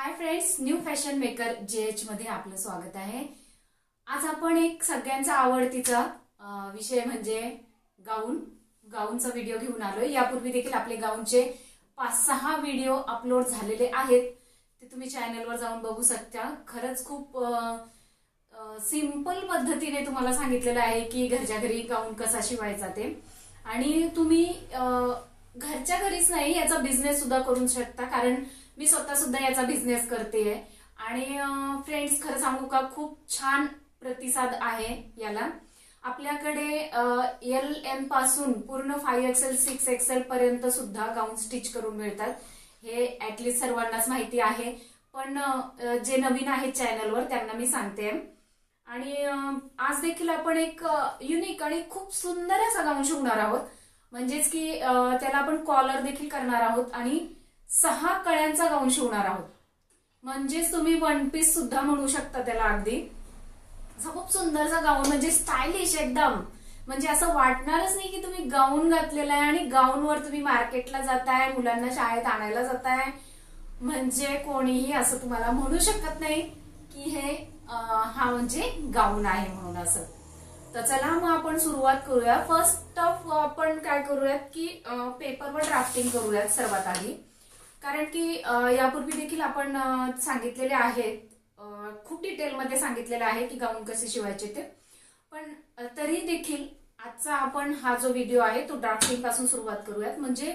Hi friends new fashion maker J H मध्ये आपलं स्वागत आहे. आज आपण एक सगळ्यांचा आवडतीचा विषय म्हणजे गाऊन गाऊनचा व्हिडिओ घेऊन आलोय. यापूर्वी देखील आपले गाऊनचे पाच सहा व्हिडिओ अपलोड झालेले आहेत. ते तुम्ही चॅनलवर जाऊन बघू शकता. खरंच खूप सिंपल पद्धतीने तुम्हाला सांगितलेलं आहे की घरच्या घरी गाऊन कसा शिवायचा ते. आणि तुम्ही घरच्या घरीच नाही याचा बिझनेस सुद्धा करू शकता. कारण मी स्वतः सुद्धा याचा बिझनेस करते आणि फ्रेंड्स खरं सांगू का खूप छान प्रतिसाद आहे याला. आपल्याकडे एल एमपासून पूर्ण फाईव्ह एक्सेल सिक्स एक्सेल पर्यंत सुद्धा गाऊन स्टिच करून मिळतात. हे ऍटलिस्ट सर्वांनाच माहिती आहे. पण जे नवीन आहेत चॅनलवर त्यांना मी सांगते. आणि आज देखील आपण एक युनिक आणि खूप सुंदर असा गाऊन शिवणार आहोत. म्हणजेच की त्याला आपण कॉलर देखील करणार आहोत. आणि सहा कळ्यांचा गाऊन शिवणार आहोत. म्हणजेच तुम्ही वन पीस सुद्धा म्हणू शकता त्याला अगदी. खूप सुंदरसा गाऊन म्हणजे स्टायलिश एकदम. म्हणजे असं वाटणारच नाही की तुम्ही गाऊन घातलेला आहे आणि गाऊनवर तुम्ही मार्केटला जाताय मुलांना शाळेत आणायला जाताय. म्हणजे कोणीही असं तुम्हाला म्हणू शकत नाही की हे हा म्हणजे गाऊन आहे म्हणून असं. तर चला मग आपण सुरुवात करूया. फर्स्ट ऑफ आपण काय करूयात की पेपरवर ड्राफ्टिंग करूयात सर्वात आधी. कारण की यापूर्वी देखील आपण सांगितलेले आहेत खूप डिटेलमध्ये सांगितलेलं आहे की गाऊन कसे शिवायचे ते. पण तरी देखील आजचा आपण हा जो व्हिडिओ आहे तो ड्राफ्टिंगपासून सुरुवात करूयात. म्हणजे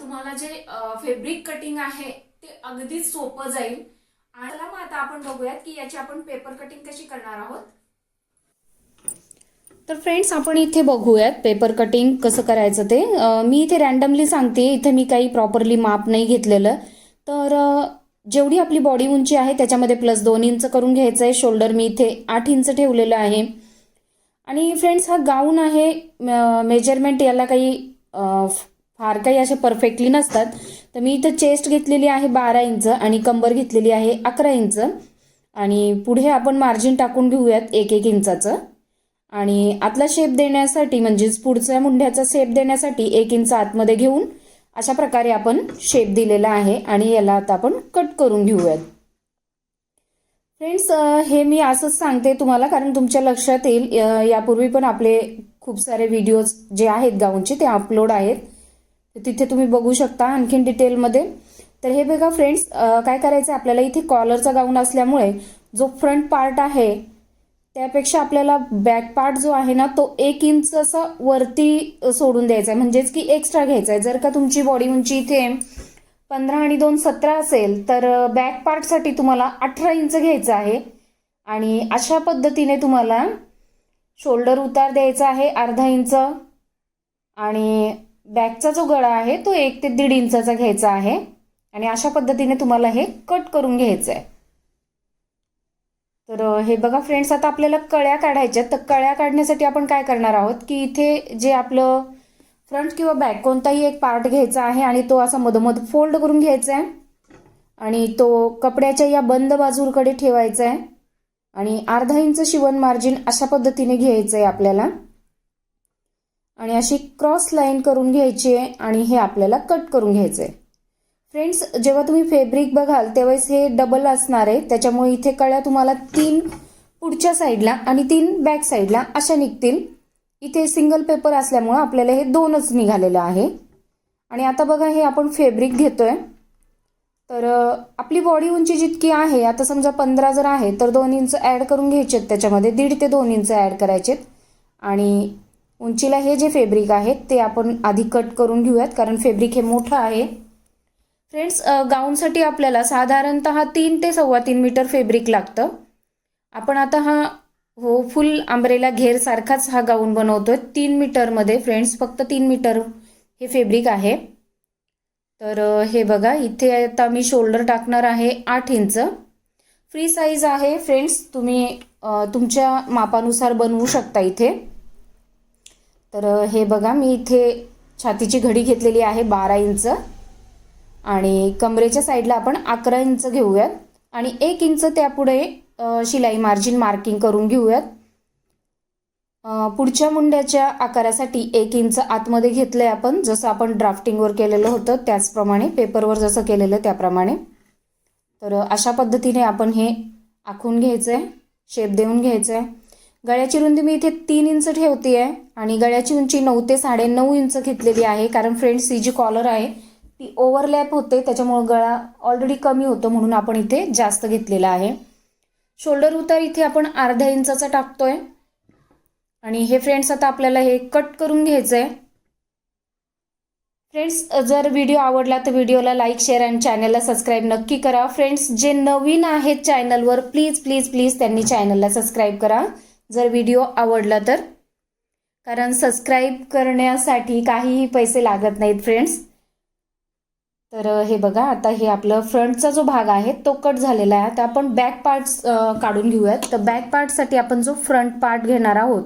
तुम्हाला जे फेब्रिक कटिंग आहे ते अगदीच सोपं जाईल. आणि मग आता आपण बघूयात की याची आपण पेपर कटिंग कशी करणार आहोत. तर फ्रेंड्स आपण इथे बघूयात पेपर कटिंग कसं करायचं ते. मी इथे रॅन्डमली सांगते इथे मी काही प्रॉपरली माप नाही घेतलेलं. तर जेवढी आपली बॉडी उंची आहे त्याच्यामध्ये प्लस दोन इंच करून घ्यायचं आहे शोल्डर मी इथे आठ इंच ठेवलेलं आहे. आणि फ्रेंड्स हा गाऊन आहे मेजरमेंट याला काही फार काही असे परफेक्टली नसतात. तर मी इथं चेस्ट घेतलेली आहे बारा इंच आणि कंबर घेतलेली आहे अकरा इंच. आणि पुढे आपण मार्जिन टाकून घेऊयात एक एक इंचाचं. आणि आतला शेप देण्यासाठी म्हणजेच पुढच्या मुंड्याचा शेप देण्यासाठी एक इंच आतमध्ये घेऊन अशा प्रकारे आपण शेप दिलेला आहे आणि याला आता आपण कट करून घेऊयात. फ्रेंड्स हे मी असंच सांगते तुम्हाला कारण तुमच्या लक्षात येईल यापूर्वी पण आपले खूप सारे व्हिडिओज जे आहेत गाऊनचे ते अपलोड आहेत. तिथे तुम्ही बघू शकता आणखीन डिटेलमध्ये तर हे बघा फ्रेंड्स काय करायचं आहे आपल्याला इथे कॉलरचा गाऊन असल्यामुळे जो फ्रंट पार्ट आहे त्यापेक्षा आपल्याला बॅक पार्ट जो आहे ना तो एक इंच असा वरती सोडून द्यायचा आहे म्हणजेच की एक्स्ट्रा घ्यायचा आहे जर का तुमची बॉडी उंची इथे पंधरा आणि दोन सतरा असेल तर बॅक पार्टसाठी तुम्हाला अठरा इंच घ्यायचं आहे आणि अशा पद्धतीने तुम्हाला शोल्डर उतार द्यायचा आहे अर्धा इंच आणि बॅकचा जो गळा आहे तो एक ते दीड इंचाचा घ्यायचा आहे आणि अशा पद्धतीने तुम्हाला हे कट करून घ्यायचं आहे तर हे बघा फ्रेंड्स आता आपल्याला कळ्या काढायच्या तर कळ्या काढण्यासाठी आपण काय करणार आहोत की इथे जे आपलं फ्रंट किंवा बॅक कोणताही एक पार्ट घ्यायचा आहे आणि तो असा मधोमध फोल्ड करून घ्यायचा आहे. आणि तो कपड्याच्या या बंद बाजूकडे ठेवायचा आहे. आणि अर्धा इंच शिवण मार्जिन अशा पद्धतीने घ्यायचं आहे आपल्याला. आणि अशी क्रॉस लाईन करून घ्यायची आहे आणि हे आपल्याला कट करून घ्यायचं आहे. फ्रेंड्स जेव्हा तुम्ही फेब्रिक बघाल तेव्हाच हे डबल असणार आहे. त्याच्यामुळे इथे कळ्या तुम्हाला तीन पुढच्या साईडला आणि तीन बॅक साईडला अशा निघतील. इथे सिंगल पेपर असल्यामुळं आपल्याला हे दोनच निघालेलं आहे. आणि आता बघा हे आपण फॅब्रिक घेतोय. तर आपली बॉडी उंची जितकी आहे आता समजा पंधरा जर आहे तर दोन इंच ॲड करून घ्यायचे त्याच्यामध्ये दीड ते दोन इंच ॲड करायचेत आणि उंचीला हे जे फेब्रिक आहेत ते आपण आधी कट करून घेऊयात कारण फेब्रिक हे मोठं आहे. फ्रेंड्स गाऊनसाठी आपल्याला साधारणतः तीन ते सव्वा तीन मीटर फेब्रिक लागतं. आपण आता हा हो फुल आंब्रेला घेरसारखाच हा गाऊन बनवतोय. तीन मीटरमध्ये फ्रेंड्स फक्त तीन मीटर हे फेब्रिक आहे. तर हे बघा इथे आता मी शोल्डर टाकणार आहे आठ इंच. फ्री साईज आहे फ्रेंड्स तुम्ही तुमच्या मापानुसार बनवू शकता इथे. तर हे बघा मी इथे छातीची घडी घेतलेली आहे बारा इंच. आणि कमरेच्या साईडला आपण अकरा इंच घेऊयात. आणि एक इंच त्यापुढे शिलाई मार्जिन मार्किंग करून घेऊयात. पुढच्या मुंड्याच्या आकारासाठी एक इंच आतमध्ये घेतलंय आपण. जसं आपण ड्राफ्टिंगवर केलेलं होतं त्याचप्रमाणे पेपरवर जसं केलेलं त्याप्रमाणे. तर अशा पद्धतीने आपण हे आखून घ्यायचं आहे शेप देऊन घ्यायचं आहे गळ्याची रुंदी मी इथे तीन इंच ठेवते आहे आणि गळ्याची उंची नऊ ते साडेनऊ इंच घेतलेली आहे कारण फ्रेंड्स ही जी कॉलर आहे ती ओव्हरलॅप होते त्याच्यामुळं गळा ऑलरेडी कमी होतो म्हणून आपण इथे जास्त घेतलेला आहे. शोल्डर उतार इथे आपण अर्ध्या इंचाचा आहे आणि हे फ्रेंड्स आता आपल्याला हे कट करून घ्यायचं आहे फ्रेंड्स जर व्हिडिओ आवडला तर व्हिडिओला लाईक शेअर आणि चॅनलला सबस्क्राईब नक्की करा. फ्रेंड्स जे नवीन आहेत चॅनलवर प्लीज प्लीज प्लीज त्यांनी चॅनलला सबस्क्राईब करा. जर व्हिडिओ आवडला तर. कारण सबस्क्राईब करण्यासाठी काहीही पैसे लागत नाहीत फ्रेंड्स तर हे बघा आता हे आपलं फ्रंटचा जो भाग आहे तो कट झालेला आहे. आता आपण बॅक पार्ट्स काढून घेऊयात. तर बॅक पार्टसाठी आपण जो फ्रंट पार्ट घेणार आहोत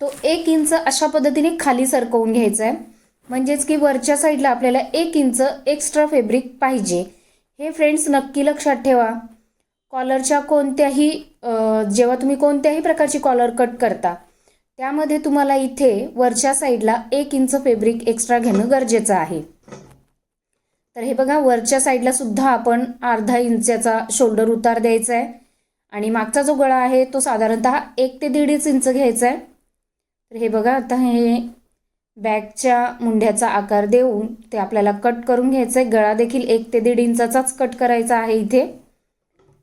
तो एक इंच अशा पद्धतीने खाली सरकवून घ्यायचा आहे म्हणजेच की वरच्या साईडला आपल्याला एक इंच एक्स्ट्रा फेब्रिक पाहिजे. हे फ्रेंड्स नक्की लक्षात ठेवा. कॉलरच्या कोणत्याही जेव्हा तुम्ही कोणत्याही प्रकारची कॉलर कट करता त्यामध्ये तुम्हाला इथे वरच्या साईडला एक इंच फॅब्रिक एक्स्ट्रा घेणं गरजेचं आहे. तर हे बघा वरच्या साईडला सुद्धा आपण अर्धा इंचाचा शोल्डर उतार द्यायचा आहे आणि मागचा जो गळा आहे तो साधारणतः एक ते दीडच इंच घ्यायचा आहे तर हे बघा आता हे बॅगच्या मुंड्याचा आकार देऊन ते आपल्याला कट करून घ्यायचं आहे गळा देखील एक ते दीड इंचाचाच कट करायचा आहे इथे.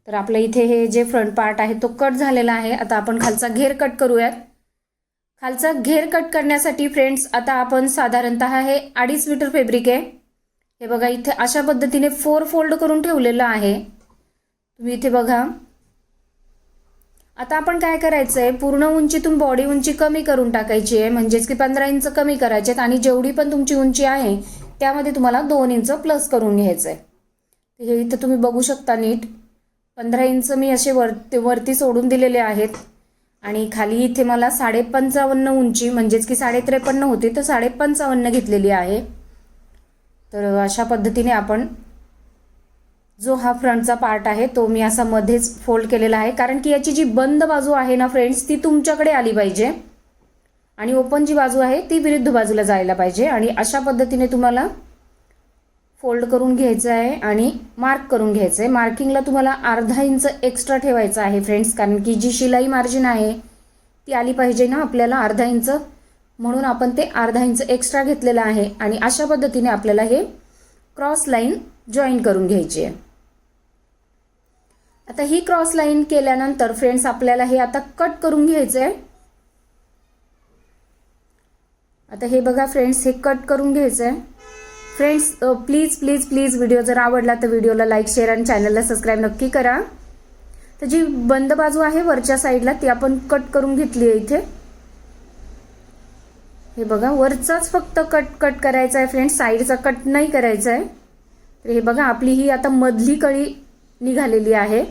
तर आपलं इथे हे जे फ्रंट पार्ट आहे तो कट झालेला आहे. आता आपण खालचा घेर कट करूयात. खालचा घेर कट करण्यासाठी फ्रेंड्स आता आपण साधारणतः हे अडीच मीटर फेब्रिक आहे. हे बघा इथे अशा पद्धतीने फोर फोल्ड करून ठेवलेलं आहे. तुम्ही इथे बघा. आता आपण काय करायचं आहे पूर्ण उंचीतून बॉडी उंची कमी करून टाकायची आहे. म्हणजेच की पंधरा इंच कमी करायचे आहेत आणि जेवढी पण तुमची उंची आहे त्यामध्ये तुम्हाला दोन इंच प्लस करून घ्यायचं आहे हे इथं तुम्ही बघू शकता नीट. पंधरा इंच मी असे वर वरती सोडून दिलेले आहेत. आणि खाली इथे मला साडे पंचावन्न उंची म्हणजेच की साडे त्रेपन्न होती तर साडे पंचावन्न घेतलेली आहे. तर अशा पद्धतीने आपण जो हा फ्रंटचा पार्ट आहे तो मी असा मध्येच फोल्ड केलेला आहे. कारण की याची जी बंद बाजू आहे ना फ्रेंड्स ती तुमच्याकडे आली पाहिजे. आणि ओपन जी बाजू आहे ती विरुद्ध बाजूला जायला पाहिजे. आणि अशा पद्धतीने तुम्हाला फोल्ड करून घ्यायचं आहे आणि मार्क करून घ्यायचं आहे. मार्किंगला तुम्हाला अर्धा इंच एक्स्ट्रा ठेवायचं आहे फ्रेंड्स कारण की जी शिलाई मार्जिन आहे ती आली पाहिजे ना आपल्याला अर्धा इंच. म्हणून आपण ते अर्धा इंच एक्स्ट्रा घेतलेलं आहे आणि अशा पद्धतीने आपल्याला हे क्रॉस लाईन जॉईन करून घ्यायची आहे. आता ही क्रॉस लाईन केल्यानंतर फ्रेंड्स आपल्याला हे आता कट करून घ्यायचं आहे. आता हे बघा फ्रेंड्स हे कट करून घ्यायचं आहे. Friends please please please video जर आवडला तर व्हिडिओला लाईक शेअर आणि चॅनलला सबस्क्राईब नक्की करा. तर जी बंद बाजू आहे वरच्या साईडला ती आपण कट करून घेतली आहे इथे. हे बघा वरचाच फक्त कट कट करायचा आहे फ्रेंड्स साईडचा कट नाही करायचा आहे तर हे बघा आपली ही आता मधली कळी निघालेली आहे.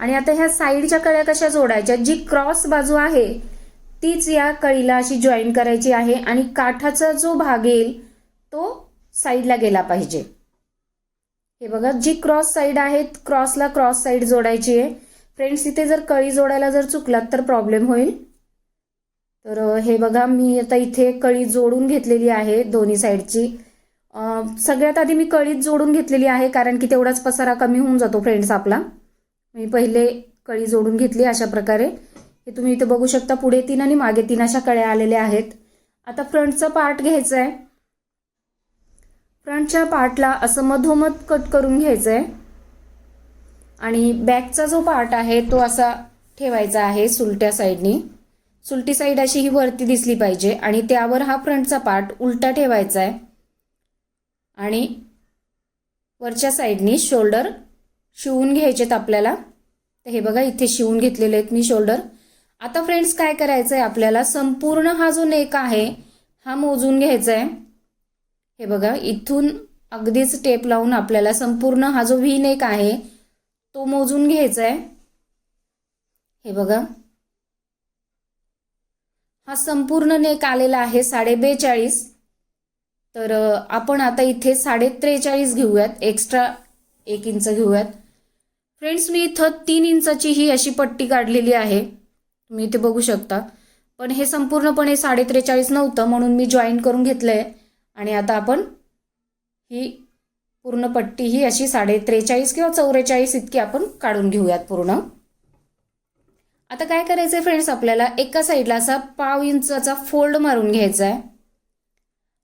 आणि आता ह्या साईडच्या कळ्या कशा जोडायच्या? जी क्रॉस बाजू आहे तीच या कळीला अशी जॉईन करायची आहे आणि काठाचा जो भाग येईल तो साईडला गेला पाहिजे. हे बघा जी क्रॉस साईड आहे क्रॉसला क्रॉस साईड जोडायची आहे. फ्रेंड्स इथे जर कळी जोडायला जर चुकलात तर प्रॉब्लेम होईल. तर हे बघा मी आता इथे कळी जोडून घेतलेली आहे दोन्ही साईडची. सगळ्यात आधी मी कळीच जोडून घेतलेली आहे कारण की तेवढाच पसारा कमी होऊन जातो फ्रेंड्स आपला. मी पहिले कळी जोडून घेतली अशा प्रकारे. हे तुम्ही इथे बघू शकता पुढे तीन आणि मागे तीन अशा कळ्या आलेल्या आहेत. आता फ्रंटचा पार्ट घ्यायचा आहे फ्रंटच्या पार्टला असं मधोमध कट करून घ्यायचं आहे आणि बॅकचा जो पार्ट आहे तो असा ठेवायचा आहे सुलट्या साईडनी. सुलटी साईड अशी ही वरती दिसली पाहिजे आणि त्यावर हा फ्रंटचा पार्ट उलटा ठेवायचा आहे. आणि वरच्या साईडनी शोल्डर शिवून घ्यायचेत आपल्याला. तर हे बघा इथे शिवून घेतलेले आहेत मी शोल्डर. आता फ्रेंड्स काय करायचं आहे आपल्याला? संपूर्ण हा जो नेक आहे हा मोजून घ्यायचा आहे हे बघा इथून अगदीच टेप लावून आपल्याला संपूर्ण हा जो व्ही नेक आहे तो मोजून घ्यायचा आहे हे बघा हा संपूर्ण नेक आलेला आहे साडे बेचाळीस तर आपण आता इथे साडे त्रेचाळीस घेऊयात एक्स्ट्रा एक इंच घेऊयात. फ्रेंड्स मी इथं तीन इंचाची ही अशी पट्टी काढलेली आहे. तुम्ही इथे बघू शकता. पण हे संपूर्णपणे साडे त्रेचाळीस नव्हतं म्हणून मी जॉईन करून घेतलंय. आणि आता आपण ही पूर्ण पट्टी ही अशी साडे त्रेचाळीस किंवा चौवेचाळीस इतकी आपण काढून घेऊयात पूर्ण. आता काय करायचंय फ्रेंड्स आपल्याला एका साईडला असा पाव इंचाचा फोल्ड मारून घ्यायचा आहे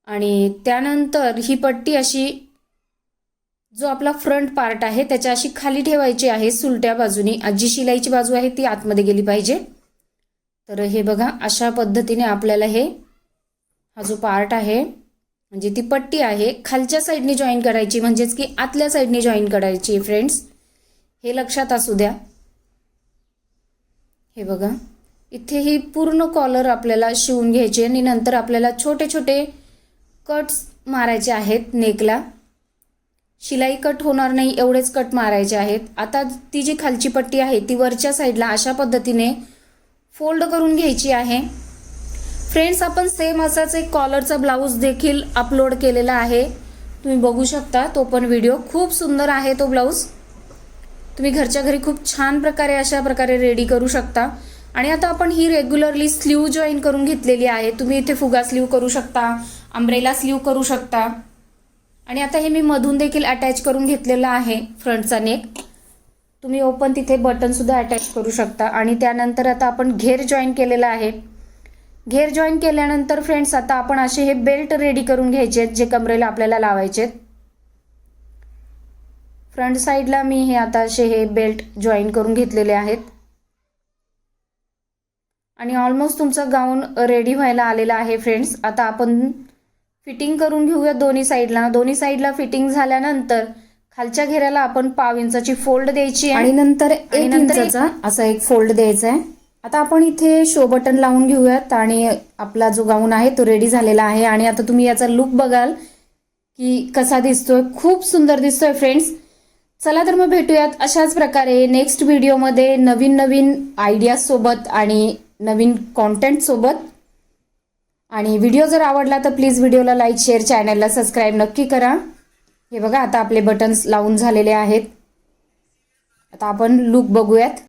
आणि त्यानंतर ही पट्टी अशी जो आपला फ्रंट पार्ट आहे त्याच्या अशी खाली ठेवायची आहे सुलट्या बाजूनी. जी शिलाईची बाजू आहे ती आतमध्ये गेली पाहिजे. तर हे बघा अशा पद्धतीने आपल्याला हे हा जो पार्ट आहे म्हणजे ती पट्टी आहे खालच्या साईडने जॉईन करायची म्हणजेच की आतल्या साईडने जॉईन करायची फ्रेंड्स हे लक्षात असू द्या. हे बघा. इथे ही पूर्ण कॉलर आपल्याला शिवून घ्यायची आणि नंतर आपल्याला छोटे छोटे कट्स मारायचे आहेत नेकला शिलाई कट होणार नाही एवढेच कट मारायचे आहेत. आता ती जी खालची पट्टी आहे ती वरच्या साईडला अशा पद्धतीने फोल्ड करून घ्यायची आहे. फ्रेंड्स आपण सेम असाच एक कॉलरचा ब्लाऊज देखील अपलोड केलेला आहे. तुम्ही बघू शकता तो पण व्हिडिओ खूप सुंदर आहे तो ब्लाऊज तुम्ही घरच्या घरी खूप छान प्रकारे अशा प्रकारे रेडी करू शकता. आणि आता आपण ही रेग्युलरली स्लीव जॉईन करून घेतलेली आहे. तुम्ही इथे फुगा स्लीव करू शकता अंब्रेला स्लीव करू शकता. आणि आता हे मी मधून देखील अटॅच करून घेतलेलं आहे फ्रंटचा नेक तुम्ही ओपन तिथे बटनसुद्धा अटॅच करू शकता. आणि त्यानंतर आता आपण घेर जॉईन केलेला आहे. घेर जॉईन केल्यानंतर फ्रेंड्स आता आपण असे हे बेल्ट रेडी करून घ्यायचे आहेत जे कमरेला आपल्याला लावायचे आहेत. फ्रंट साईडला मी हे आता असे हे बेल्ट जॉईन करून घेतलेले आहेत. आणि ऑलमोस्ट तुमचं गाऊन रेडी व्हायला आलेला आहे फ्रेंड्स आता आपण फिटिंग करून घेऊया दोन्ही साईडला दोन्ही साईडला फिटिंग झाल्यानंतर खालच्या घेऱ्याला आपण पाव इंचाची फोल्ड द्यायची आणि नंतर एक इंचाचा असा एक फोल्ड द्यायचा आहे. आता आपण इथे शो बटन लावून घेऊयात आणि आपला जो गाऊन आहे तो रेडी झालेला आहे. आणि आता तुम्ही याचा लुक बघाल की कसा दिसतोय. खूप सुंदर दिसतोय फ्रेंड्स चला तर मग भेटूयात अशाच प्रकारे नेक्स्ट व्हिडिओमध्ये नवीन नवीन आयडियाज सोबत आणि नवीन कॉन्टेंट सोबत. आणि व्हिडिओ जर आवडला तर प्लीज व्हिडिओला लाईक शेअर चॅनलला सबस्क्राईब नक्की करा. हे बघा आता आपले बटन्स लावून झालेले आहेत. आता आपण लुक बघूयात.